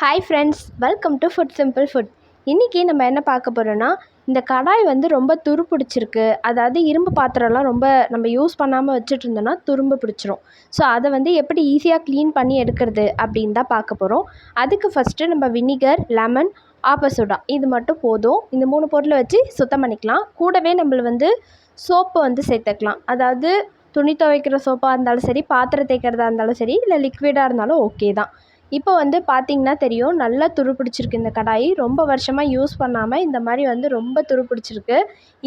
Hi friends welcome to food simple food இன்றைக்கி நம்ம என்ன பார்க்க போகிறோன்னா இந்த கடாய் வந்து ரொம்ப துரு பிடிச்சிருக்கு அதாவது இரும்பு பாத்திரம்லாம் ரொம்ப நம்ம யூஸ் பண்ணாமல் வச்சுட்டு இருந்தோன்னா துரும்பு பிடிச்சிரும். ஸோ அதை வந்து எப்படி ஈஸியாக க்ளீன் பண்ணி எடுக்கிறது அப்படின்னு தான் பார்க்க போகிறோம் அதுக்கு ஃபஸ்ட்டு நம்ம வினிகர் லெமன் ஆப்பசோடா இது மட்டும் போதும். இந்த மூணு பொருளை வச்சு சுத்தம் பண்ணிக்கலாம். கூடவே நம்மள வந்து சோப்பு வந்து சேர்த்துக்கலாம். அதாவது துணி துவைக்கிற சோப்பாக இருந்தாலும் சரி பாத்திரம் தேய்க்கிறதா இருந்தாலும் சரி இல்லை லிக்விடாக இருந்தாலும் ஓகே தான். இப்போ வந்து பார்த்தீங்கன்னா தெரியும் நல்லா துரு பிடிச்சிருக்கு இந்த கடாய். ரொம்ப வருஷமாக யூஸ் பண்ணாமல் இந்த மாதிரி வந்து ரொம்ப துரு பிடிச்சிருக்கு.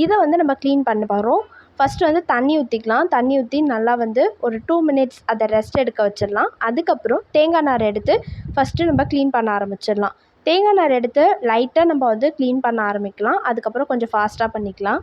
இதை வந்து நம்ம க்ளீன் பண்ண போகிறோம் ஃபஸ்ட்டு வந்து தண்ணி ஊற்றிக்கலாம் தண்ணி ஊற்றி நல்லா வந்து ஒரு டூ மினிட்ஸ் அதை ரெஸ்ட் எடுக்க வச்சிடலாம். அதுக்கப்புறம் தேங்காய் நார் எடுத்து ஃபஸ்ட்டு நம்ம க்ளீன் பண்ண ஆரம்பிச்சிடலாம். தேங்காய் நார் எடுத்து லைட்டாக நம்ம வந்து க்ளீன் பண்ண ஆரம்பிக்கலாம். அதுக்கப்புறம் கொஞ்சம் ஃபாஸ்ட்டாக பண்ணிக்கலாம்.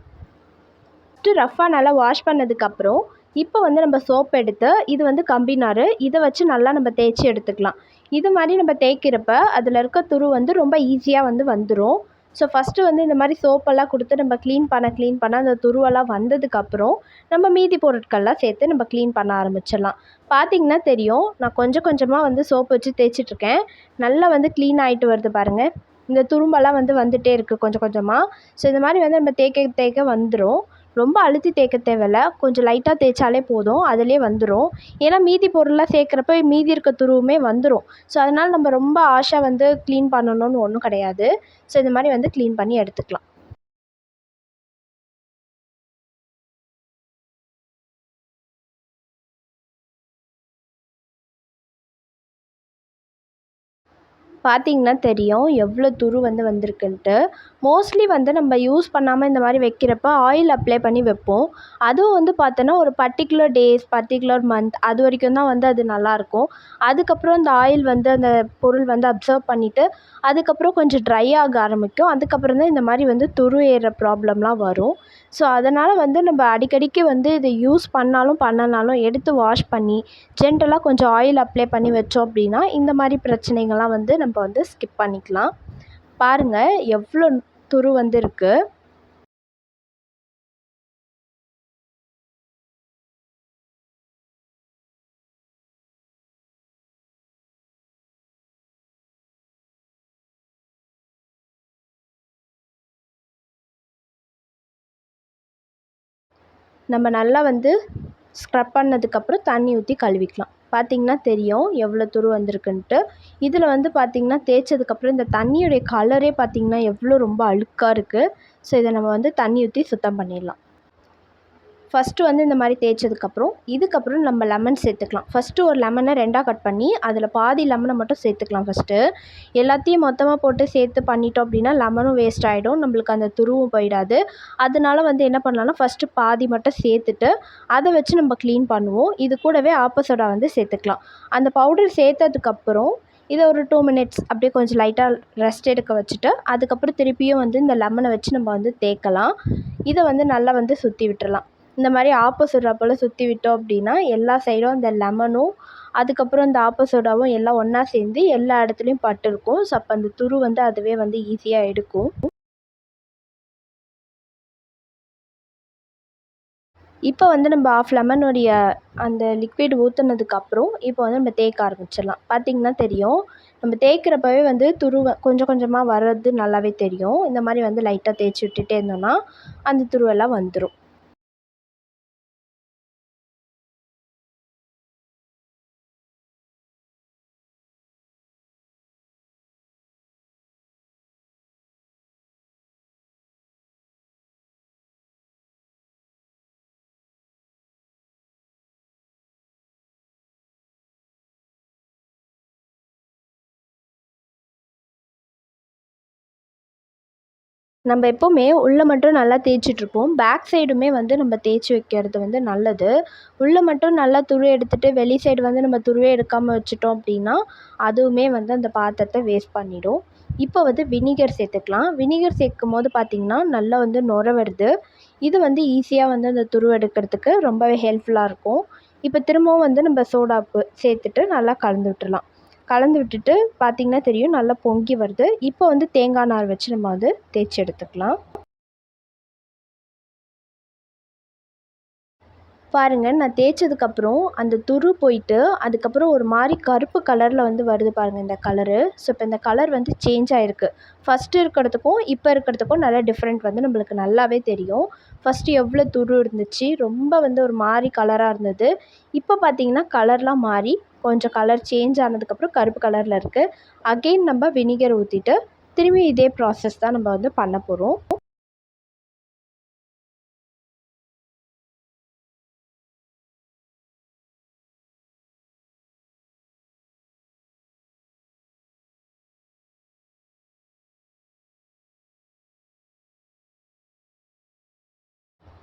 ஃபஸ்ட்டு ரஃப்பாக நல்லா வாஷ் பண்ணதுக்கப்புறம் இப்போ வந்து நம்ம சோப் எடுத்து இது வந்து கம்பி நார். இதை வச்சு நல்லா நம்ம தேய்ச்சி எடுத்துக்கலாம். இது மாதிரி நம்ம தேய்க்கிறப்ப அதில் இருக்க துரு வந்து ரொம்ப ஈஸியாக வந்து வந்துடும் ஸோ ஃபஸ்ட்டு வந்து இந்த மாதிரி சோப்பெல்லாம் கொடுத்து நம்ம க்ளீன் பண்ண க்ளீன் பண்ண அந்த துருவெல்லாம் வந்ததுக்கப்புறம் நம்ம மீதி பொருட்கள்லாம் சேர்த்து நம்ம க்ளீன் பண்ண ஆரம்பிச்சிடலாம். பார்த்திங்கன்னா தெரியும் நான் கொஞ்சம் கொஞ்சமாக வந்து சோப்பு வச்சு தேய்ச்சிட்ருக்கேன். நல்லா வந்து க்ளீன் ஆகிட்டு வருது பாருங்கள் இந்த துரும்பெல்லாம் வந்து வந்துகிட்டே இருக்குது கொஞ்சம் கொஞ்சமாக ஸோ இந்த மாதிரி வந்து நம்ம தேய்க்க தேய்க்க வந்துடும் ரொம்ப அழுத்தி தேய்க்க தேவையில்ல. கொஞ்சம் லைட்டாக தேய்ச்சாலே போதும். அதிலே வந்துடும் ஏன்னா மீதி பொருள்லாம் சேர்க்குறப்ப மீதி இருக்க துருவுமே வந்துடும் ஸோ அதனால் நம்ம ரொம்ப ஆஷாக வந்து க்ளீன் பண்ணணும்னு ஒன்றும் கிடையாது. ஸோ இந்த மாதிரி வந்து க்ளீன் பண்ணி எடுத்துக்கலாம். பார்த்தீங்கன்னா தெரியும் எவ்வளோ துரு வந்து வந்திருக்குன்ட்டு. மோஸ்ட்லி வந்து நம்ம யூஸ் பண்ணாமல் இந்த மாதிரி வைக்கிறப்ப ஆயில் அப்ளை பண்ணி வைப்போம். அதுவும் வந்து பார்த்தோன்னா ஒரு பர்டிகுலர் டேஸ் பர்டிகுலர் மந்த் அது வரைக்கும் தான் வந்து அது நல்லாயிருக்கும் அதுக்கப்புறம் இந்த ஆயில் வந்து அந்த பொருள் வந்து அப்சர்வ் பண்ணிவிட்டு அதுக்கப்புறம் கொஞ்சம் ட்ரை ஆக ஆரம்பிக்கும். அதுக்கப்புறம் தான் இந்த மாதிரி வந்து துரு ஏறுற ப்ராப்ளம்லாம் வரும். ஸோ அதனால் வந்து நம்ம அடிக்கடிக்கு வந்து இதை யூஸ் பண்ணாலும் பண்ணலைனாலும் எடுத்து வாஷ் பண்ணி ஜென்ரலாக கொஞ்சம் ஆயில் அப்ளை பண்ணி வச்சோம் அப்படின்னா இந்த மாதிரி பிரச்சனைகள்லாம் வந்து நம்ம வந்து ஸ்கிப் பண்ணிக்கலாம். பாருங்கள் எவ்வளோ துரு வந்திருக்கு நம்ம நல்லா வந்து ஸ்க்ரப் பண்ணதுக்கப்புறம் தண்ணி ஊற்றி கழுவிக்கலாம். பார்த்திங்கன்னா தெரியும் எவ்வளோ துரு வந்திருக்குன்ட்டு. இதில் வந்து பார்த்திங்கன்னா தேய்ச்சதுக்கப்புறம் இந்த தண்ணியுடைய கலரே பார்த்திங்கன்னா எவ்வளோ ரொம்ப அழுக்காக இருக்குது ஸோ இதை நம்ம வந்து தண்ணி ஊற்றி சுத்தம் பண்ணிடலாம். ஃபஸ்ட்டு வந்து இந்த மாதிரி தேய்ச்சதுக்கப்புறம் இதுக்கப்புறம் நம்ம லெமன் சேர்த்துக்கலாம். ஃபஸ்ட்டு ஒரு லெமனை ரெண்டாக கட் பண்ணி அதில் பாதி லெமனை மட்டும் சேர்த்துக்கலாம் ஃபஸ்ட்டு எல்லாத்தையும் மொத்தமாக போட்டு சேர்த்து பண்ணிட்டோம் அப்படின்னா லெமனும் வேஸ்ட் ஆகிடும் நம்மளுக்கு அந்த துருவும் போயிடாது. அதனால வந்து என்ன பண்ணலாம்னா ஃபஸ்ட்டு பாதி மட்டும் சேர்த்துட்டு அதை வச்சு நம்ம க்ளீன் பண்ணுவோம். இது கூடவே ஆப்போசோடா வந்து சேர்த்துக்கலாம். அந்த பவுடர் சேர்த்ததுக்கப்புறம் இதை ஒரு டூ மினிட்ஸ் அப்படியே கொஞ்சம் லைட்டாக ரெஸ்ட் எடுக்க வச்சுட்டு அதுக்கப்புறம் திருப்பியும் வந்து இந்த லெமனை வச்சு நம்ம வந்து தேய்க்கலாம். இதை வந்து நல்லா வந்து சுற்றி விட்டுறலாம். இந்த மாதிரி ஆப்போசிட் போல் சுற்றி விட்டோம் அப்படின்னா எல்லா சைடும் இந்த லெமனும் அதுக்கப்புறம் இந்த ஆப்போசோடாவும் எல்லாம் ஒன்றா சேர்ந்து எல்லா இடத்துலையும் பட்டிருக்கும் ஸோ அப்போ அந்த துரு வந்து அதுவே வந்து ஈஸியாக எடுக்கும். இப்போ வந்து நம்ம ஆஃப் லெமனுடைய அந்த லிக்விட் ஊற்றுனதுக்கப்புறம் இப்போ வந்து நம்ம தேய்க்க ஆரம்பிச்சிடலாம். பார்த்திங்கன்னா தெரியும். நம்ம தேய்க்கிறப்பவே வந்து துரு கொஞ்சம் கொஞ்சமாக வர்றது நல்லாவே தெரியும். இந்த மாதிரி வந்து லைட்டாக தேய்ச்சி விட்டுட்டே இருந்தோம்னா அந்த துருவெல்லாம் வந்துடும் நம்ம எப்போவுமே உள்ளே மட்டும் நல்லா தேய்ச்சிட்ருப்போம் பேக் சைடுமே வந்து நம்ம தேய்ச்சி வைக்கிறது வந்து நல்லது. உள்ளே மட்டும் நல்லா துரு எடுத்துட்டு வெளி சைடு வந்து நம்ம துருவே எடுக்காமல் வச்சுட்டோம் அப்படின்னா அதுவுமே வந்து அந்த பாத்திரத்தை வேஸ்ட் பண்ணிடும். இப்போ வந்து வினிகர் சேர்த்துக்கலாம். வினிகர் சேர்க்கும் போது பார்த்திங்கன்னா நல்லா வந்து நுர வருது. இது வந்து ஈஸியாக வந்து அந்த துரு எடுக்கிறதுக்கு ரொம்பவே ஹெல்ப்ஃபுல்லாக இருக்கும். இப்போ திரும்பவும் வந்து நம்ம சோடாப்பு சேர்த்துட்டு நல்லா கலந்து விட்டுடலாம். கலந்து விட்டுட்டு பார்த்திங்கன்னா தெரியும் நல்லா பொங்கி வருது. இப்போ வந்து தேங்காய் நார் வச்சு நம்ம வந்து தேய்ச்சி எடுத்துக்கலாம். பாருங்கள் நான் தேய்ச்சதுக்கப்புறம் அந்த துரு போயிட்டு அதுக்கப்புறம் ஒரு மாதிரி கருப்பு கலரில் வந்து வருது பாருங்கள் இந்த கலரு ஸோ இப்போ இந்த கலர் வந்து சேஞ்ச் ஆகிருக்கு ஃபஸ்ட்டு இருக்கிறதுக்கும் இப்போ இருக்கிறதுக்கும் நல்லா டிஃப்ரெண்ட் வந்து நம்மளுக்கு நல்லாவே தெரியும். ஃபஸ்ட்டு எவ்வளோ துரு இருந்துச்சு ரொம்ப வந்து ஒரு மாதிரி கலராக இருந்தது. இப்போ பார்த்தீங்கன்னா கலர்லாம் மாறி கொஞ்சம் கலர் சேஞ்ச் ஆனதுக்கப்புறம் கருப்பு கலரில் இருக்குது அகெயின் நம்ம வினிகர் ஊற்றிட்டு திரும்பி இதே ப்ராசஸ் தான் நம்ம வந்து பண்ண போகிறோம்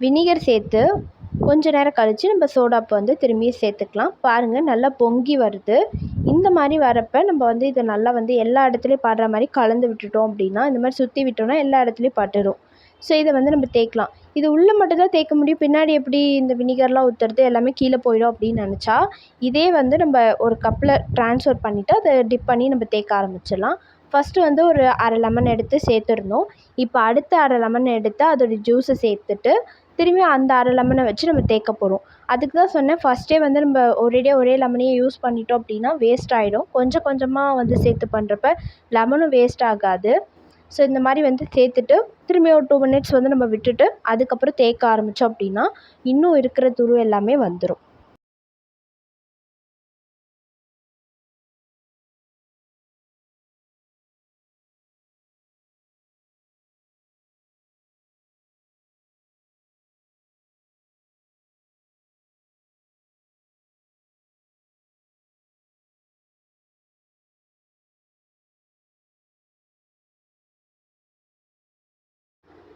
வினிகர் சேர்த்து கொஞ்ச நேரம் கழித்து நம்ம சோடாப்பு வந்து திரும்பியும் சேர்த்துக்கலாம். பாருங்கள் நல்லா பொங்கி வருது. இந்த மாதிரி வரப்போ நம்ம வந்து இதை நல்லா வந்து எல்லா இடத்துலையும் பாடுற மாதிரி கலந்து விட்டுட்டோம் அப்படின்னா இந்த மாதிரி சுற்றி விட்டோம்னா எல்லா இடத்துலையும் பட்டுடும் ஸோ இதை வந்து நம்ம தேய்க்கலாம். இது உள்ளே மட்டும்தான் தேய்க்க முடியும். பின்னாடி எப்படி இந்த வினிகர்லாம் ஊற்றுறது எல்லாமே கீழே போயிடும் அப்படின்னு நினச்சா இதே வந்து நம்ம ஒரு கப்பில் ட்ரான்ஸ்ஃபர் பண்ணிவிட்டு அதை டிப் பண்ணி நம்ம தேய்க்க ஆரம்பிச்சிடலாம். ஃபஸ்ட்டு வந்து ஒரு அரை லெமன் எடுத்து சேர்த்துருந்தோம் இப்போ அடுத்த அரை லெமன் எடுத்து அதோடய ஜூஸை சேர்த்துட்டு திரும்பியும் அந்த அரை லெமனை வச்சு நம்ம தேய்க்க போகிறோம் அதுக்கு தான் சொன்னேன் ஃபஸ்ட்டே வந்து நம்ம ஒரேடியாக ஒரே லெமனையே யூஸ் பண்ணிட்டோம் அப்படின்னா வேஸ்ட் ஆகிடும் கொஞ்சம் கொஞ்சமாக வந்து சேர்த்து பண்ணுறப்ப லெமனும் வேஸ்ட் ஆகாது. ஸோ இந்த மாதிரி வந்து சேர்த்துட்டு திரும்பி ஒரு டூ மினிட்ஸ் வந்து நம்ம விட்டுட்டு அதுக்கப்புறம் தேய்க்க ஆரம்பித்தோம் அப்படின்னா இன்னும் இருக்கிற துரு எல்லாமே வந்துடும்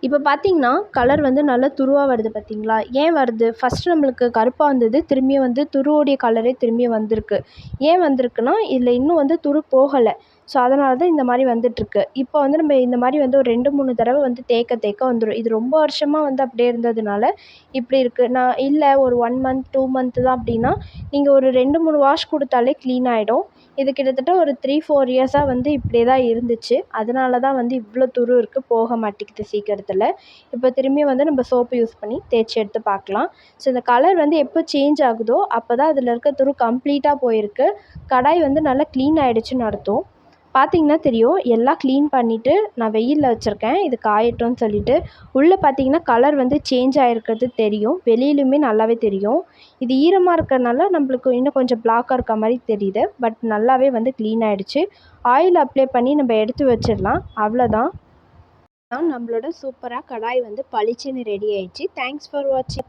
இப்போ பார்த்தீங்கன்னா கலர் வந்து நல்லா துருவாக வருது பார்த்தீங்களா? ஏன் வருது? ஃபஸ்ட்டு நம்மளுக்கு கருப்பாக வந்தது திரும்பியும் வந்து துருவோடைய கலரே திரும்பியும் வந்திருக்கு. ஏன் வந்திருக்குன்னா இதில் இன்னும் வந்து துரு போகலை. ஸோ அதனால தான் இந்த மாதிரி வந்துட்டுருக்கு. இப்போ வந்து நம்ம இந்த மாதிரி வந்து ஒரு ரெண்டு மூணு தடவை வந்து தேய்க்க தேய்க்க வந்துடும் இது ரொம்ப வருஷமாக வந்து அப்படியே இருந்ததுனால இப்படி இருக்குது நான் இல்லை ஒரு ஒன் மந்த் டூ மந்த்து தான் அப்படின்னா நீங்கள் ஒரு ரெண்டு மூணு வாஷ் கொடுத்தாலே க்ளீன் ஆகிடும் இது கிட்டத்தட்ட ஒரு த்ரீ ஃபோர் இயர்ஸாக வந்து இப்படியே தான் இருந்துச்சு. அதனால தான் வந்து இவ்வளோ துரு இருக்குது போக மாட்டேங்குது சீக்கிரத்தில். இப்போ திரும்பியும் வந்து நம்ம சோப்பு யூஸ் பண்ணி தேய்ச்சி எடுத்து பார்க்கலாம். ஸோ இந்த கலர் வந்து எப்போ சேஞ்ச் ஆகுதோ அப்போ தான் அதில் இருக்க துரு கம்ப்ளீட்டாக போயிருக்கு. கடாய் வந்து நல்லா க்ளீன் ஆகிடுச்சின்னு அர்த்தம். பார்த்தீங்கன்னா தெரியும் எல்லாம் க்ளீன் பண்ணிவிட்டு நான் வெயிலில் வச்சுருக்கேன் இது காயட்டும்னு சொல்லிட்டு. உள்ளே பார்த்தீங்கன்னா கலர் வந்து சேஞ்ச் ஆகிருக்கிறது தெரியும் வெளியிலுமே நல்லாவே தெரியும். இது ஈரமாக இருக்கிறனால நம்மளுக்கு இன்னும் கொஞ்சம் பிளாக்காக இருக்க மாதிரி தெரியுது பட் நல்லாவே வந்து க்ளீன் ஆகிடுச்சு ஆயில் அப்ளை பண்ணி நம்ம எடுத்து வச்சிடலாம் அவ்வளோதான் நம்மளோட சூப்பராக கடாய் வந்து பளிச்சுன்னு ரெடி ஆயிடுச்சு. தேங்க்ஸ் ஃபார் வாட்சிங்